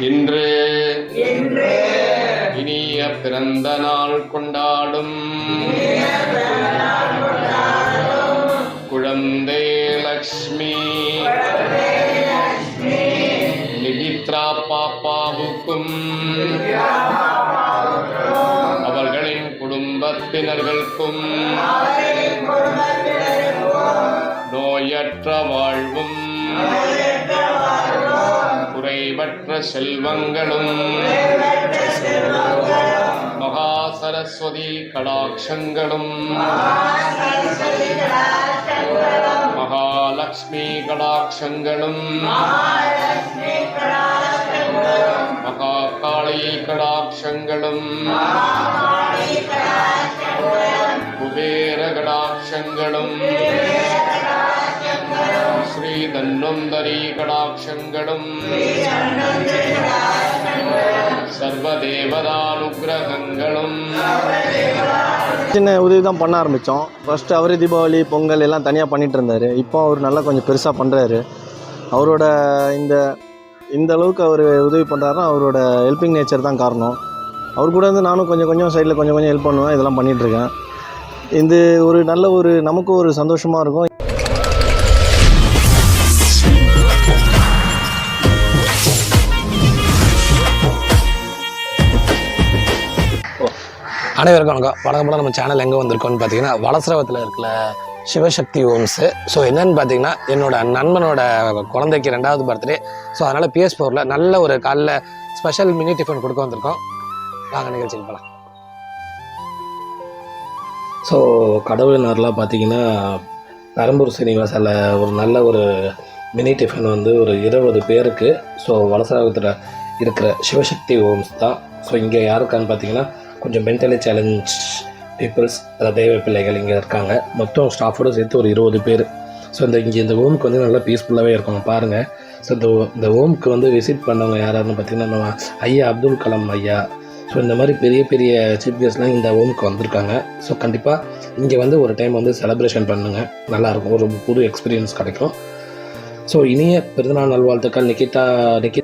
இன்று இனிய பிறந்த நாள் கொண்டாடும். குழந்தை லக்ஷ்மி. நிகித்ரா பாப்பாவுக்கும். அவர்களின் குடும்பத்தினர்களுக்கும். நோயற்ற வாழ்வும். குறைவற்ற செல்வங்களும் மகா சரஸ்வதி கடாட்சங்களும் மகாலட்சுமி கடாட்சங்களும் மகா காளி கடாட்சங்களும் குபேர கடாட்சங்களும் ஸ்ரீ தன்வந்தரி கடாட்சங்களும் சர்வதேவதானுகிரகங்களும் சின்ன உதவி தான் பண்ண ஆரம்பித்தோம் ஃபஸ்ட்டு அவரே தீபாவளி பொங்கல் எல்லாம் தனியாக பண்ணிட்டு இருந்தார். இப்போ அவர் நல்லா கொஞ்சம் பெருசாக பண்ணுறாரு அவரோட இந்த இந்த அளவுக்கு அவர் உதவி பண்ணுறாருன்னா அவரோட ஹெல்பிங் நேச்சர் தான் காரணம். அவர் கூட இருந்து நானும் கொஞ்சம் கொஞ்சம் சைடில் கொஞ்சம் கொஞ்சம் ஹெல்ப் பண்ணுவேன். இதெல்லாம் பண்ணிகிட்ருக்கேன் இது ஒரு நல்ல ஒரு நமக்கும் ஒரு சந்தோஷமாக இருக்கும். அனைவருக்கும் வணக்கம். வணக்கம் போல நம்ம சேனல் எங்கே வந்திருக்கோம்னு பார்த்தீங்கன்னா வலசரவத்தில் இருக்கிற சிவசக்தி ஹோம்ஸு ஸோ என்னென்னு பார்த்தீங்கன்னா என்னோட நண்பனோட குழந்தைக்கு ரெண்டாவது பர்த்டே ஸோ அதனால் பிஎஸ் ஃபோரில் நல்ல ஒரு காலைல ஸ்பெஷல் மினி டிஃபன் கொடுக்க வந்திருக்கோம். நாங்கள் நிகழ்ச்சிக்கு போகலாம் ஸோ கடவுளினார்லாம் பார்த்தீங்கன்னா பெரம்பூர் சீனிவாசாவில் ஒரு நல்ல ஒரு மினி டிஃபன் வந்து ஒரு இருபது பேருக்கு ஸோ வலசரவத்தில் இருக்கிற சிவசக்தி ஹோம்ஸ் தான். ஸோ இங்கே யாருக்கான்னு பார்த்தீங்கன்னா கொஞ்சம் மென்டலி சேலஞ்ச் பீப்புள்ஸ் அதாவது தெய்வ பிள்ளைகள் இங்கே இருக்காங்க. மொத்தம் ஸ்டாஃபோடு சேர்த்து ஒரு இருபது பேர். ஸோ இந்த இங்கே இந்த ஹோமுக்கு வந்து நல்லா பீஸ்ஃபுல்லாகவே இருக்கும். பாருங்கள் ஸோ இந்த இந்த ஹோம்க்கு வந்து விசிட் பண்ணவங்க யாராருன்னு பார்த்தீங்கன்னா நம்ம ஐயா அப்துல் கலாம் ஐயா. ஸோ இந்த மாதிரி பெரிய பெரிய சீஃப் கெஸ்ட்லாம் இந்த ஹோம்க்கு வந்திருக்காங்க. ஸோ கண்டிப்பாக இங்கே வந்து ஒரு டைம் வந்து செலப்ரேஷன் பண்ணுங்கள் நல்லாயிருக்கும் ஒரு புது எக்ஸ்பீரியன்ஸ் கிடைக்கும். ஸோ இனிய பிறந்தநாள் நல்வாழ்த்துக்கள். நிக்கிதா நிக்கி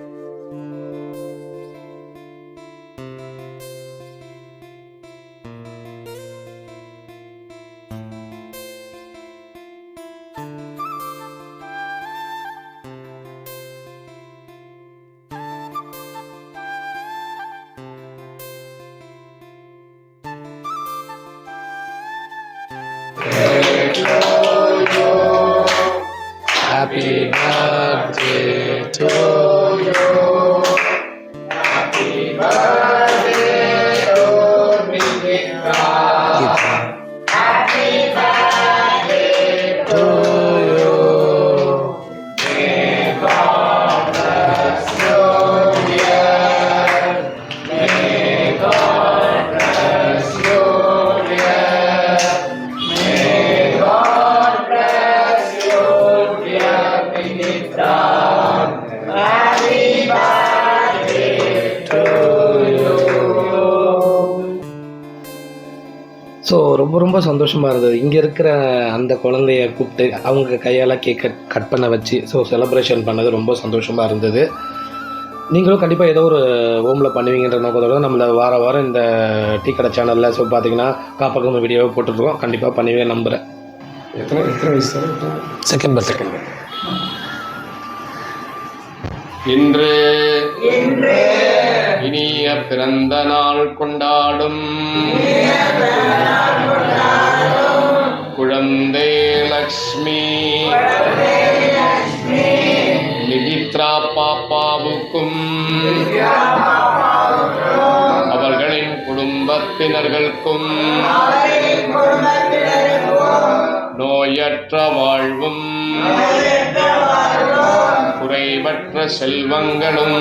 ஸோ ரொம்ப ரொம்ப சந்தோஷமாக இருந்தது. இங்கே இருக்கிற அந்த குழந்தைய கூப்பிட்டு அவங்க கையால் கேக் கட் கட் பண்ண வச்சு ஸோ செலிப்ரேஷன் பண்ணது ரொம்ப சந்தோஷமாக இருந்தது. நீங்களும் கண்டிப்பாக ஏதோ ஒரு ஹோமில் பண்ணுவீங்கன்ற நோக்கத்தோட நம்மள வார வாரம் இந்த டீ கடை சேனலில் ஸோ பார்த்தீங்கன்னா காப்பகம் வீடியோவை போட்டுருக்கோம் கண்டிப்பாக பண்ணுவீங்க நம்புகிறேன் எத்தனை எத்தனை வயசு செகண்ட் பர்த்டே இன்று இனிய பிறந்த நாள் கொண்டாடும். லக்ஷ்மி நிதித்ரா பாப்பாவுக்கும் அவர்களின் குடும்பத்தினர்களுக்கும் நோயற்ற வாழ்வும் குறைவற்ற செல்வங்களும்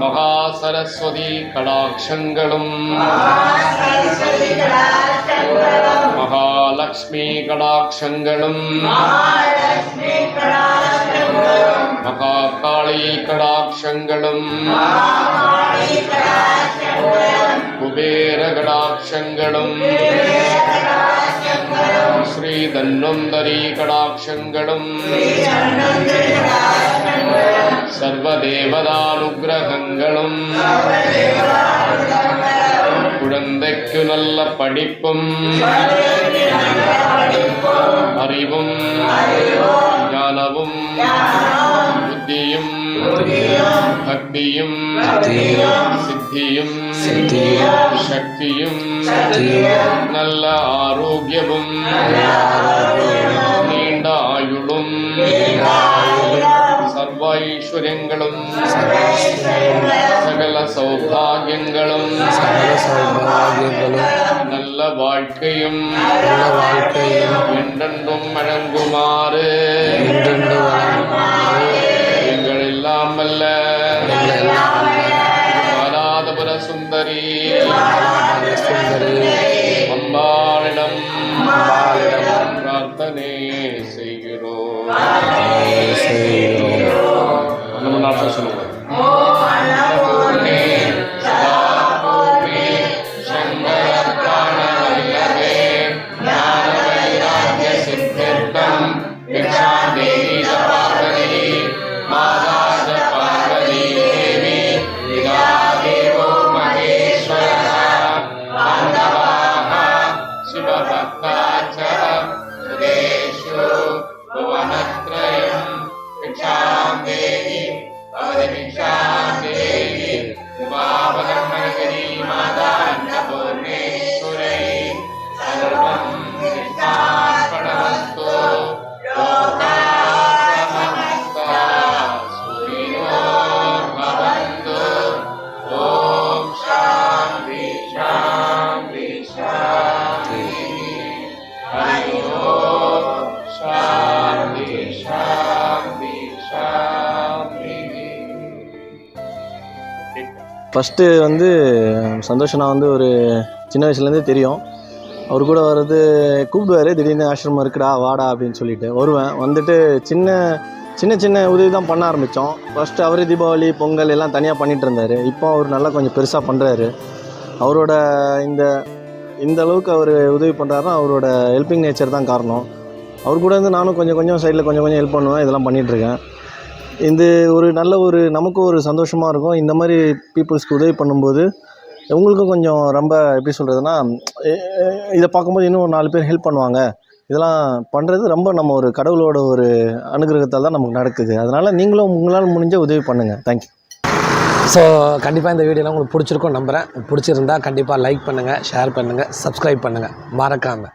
மகா சரஸ்வதி கடாட்சங்களும். மகாலட்சுமி கடாட்சங்களும். மகா காளி கடாட்சங்களும். குபேர கடாட்சங்களும் ஸ்ரீ தன்வந்தரி கடாட்சங்களும் சர்வதேவதானுகிரகங்களும் குழந்தைக்கு நல்ல படிப்பும் அறிவும் ஞானமும் புத்தியும் பக்தியும் சித்தியும் சக்தியும் நல்ல ஆரோக்கியமும் நீண்ட ஆயுளும் சர்வ ஐஸ்வர்யங்களும் சகல சௌபாகியங்களும் சகல சௌபாகியங்களும் நல்ல வாழ்க்கையும் நல்ல வாழ்க்கையும் என்றென்றும் வழங்குமாறு Bye. ஃபஸ்ட்டு வந்து சந்தோஷனா வந்து ஒரு சின்ன வயசுலேருந்தே தெரியும். அவர் கூட வர்றது கூப்பிடுவார் திடீர்னு ஆசிரமம் இருக்குடா வாடா அப்படின்னு சொல்லிட்டு. வருவேன். வந்துட்டு சின்ன சின்ன சின்ன உதவி தான் பண்ண ஆரம்பித்தோம் ஃபஸ்ட்டு அவர் தீபாவளி பொங்கல் எல்லாம் தனியாக பண்ணிகிட்டு இருந்தார். இப்போ அவர் நல்லா கொஞ்சம் பெருசாக பண்ணுறாரு அவரோட இந்த இந்த அளவுக்கு அவர் உதவி பண்ணுறாருன்னா அவரோட ஹெல்பிங் நேச்சர் தான் காரணம். அவர் கூட இருந்து நானும் கொஞ்சம் கொஞ்சம் சைடில் கொஞ்சம் கொஞ்சம் ஹெல்ப் பண்ணுவேன். இதெல்லாம் பண்ணிகிட்ருக்கேன் இது ஒரு நல்ல ஒரு நமக்கும் ஒரு சந்தோஷமாக இருக்கும். இந்த மாதிரி பீப்புள்ஸ்க்கு உதவி பண்ணும்போது உங்களுக்கும் கொஞ்சம் ரொம்ப எப்படி சொல்கிறதுனா இதை பார்க்கும்போது இன்னும் ஒரு நாலு பேர் ஹெல்ப் பண்ணுவாங்க. இதெல்லாம் பண்ணுறது ரொம்ப நம்ம ஒரு கடவுளோட ஒரு அனுகிரகத்தால் தான் நமக்கு நடக்குது. அதனால் நீங்களும் உங்களால் முடிஞ்ச உதவி பண்ணுங்கள் தேங்க்யூ ஸோ கண்டிப்பாக இந்த வீடியோலாம் உங்களுக்கு பிடிச்சிருக்கும் நம்புகிறேன் பிடிச்சிருந்தா கண்டிப்பாக லைக் பண்ணுங்கள் ஷேர் பண்ணுங்கள் சப்ஸ்கிரைப் பண்ணுங்கள் மறக்காமல்